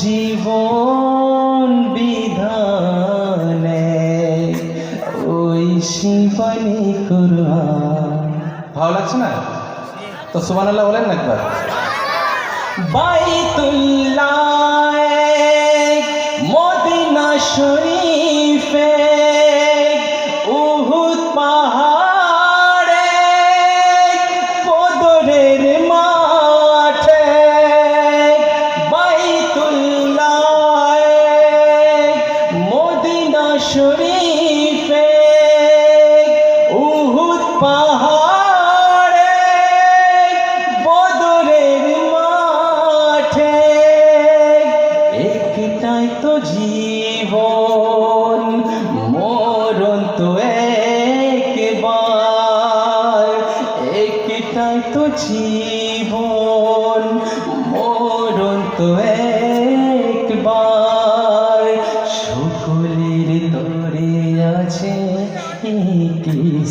জীবন বিধানে, ওই শিফানি কুরআন ভালো লাগছে না? তো সুবহানাল্লাহ বলেন না একবার। বাইতুল্লাহ, মদিনা শরীফে শরীফে উহুদ পাহাড়ে বদরের মাঠে। একটাই তো জীবন মরণ তো একবার। একটাই তো জীবন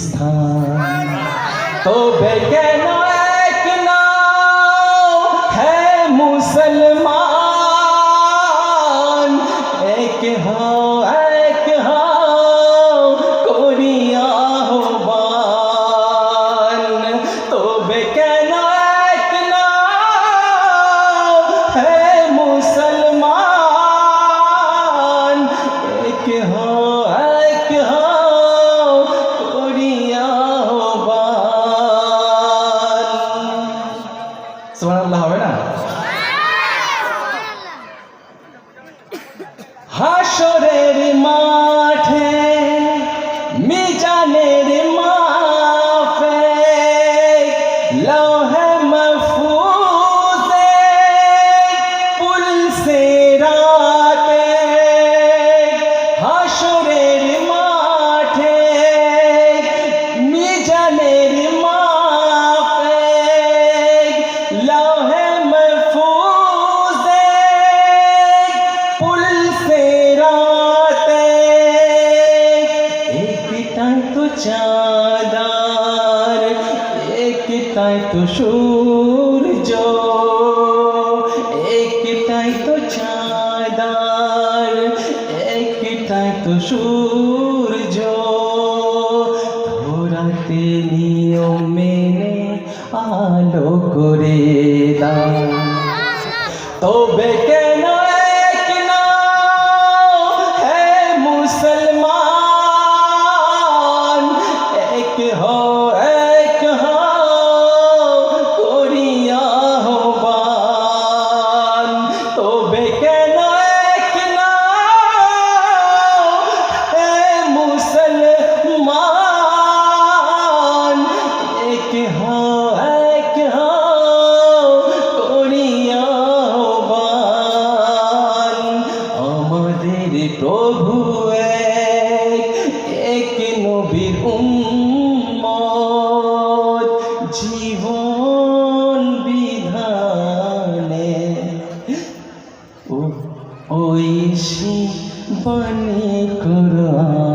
একটি স্থান তবে কেন এক নাও হে মুসলমান এক হাসরের মাঠে মিজানের সূর্য একটাই তো চাঁদার একটাই তো সূর্য। ধরাতে নিয়ম মেনে আলো করে দাও। তবে কেন মুসলমান, এক হো এক হো এক হো করিয়া হবান আমাদের প্রভু এক জীবন বিধানে ওই শিবানী কোরআন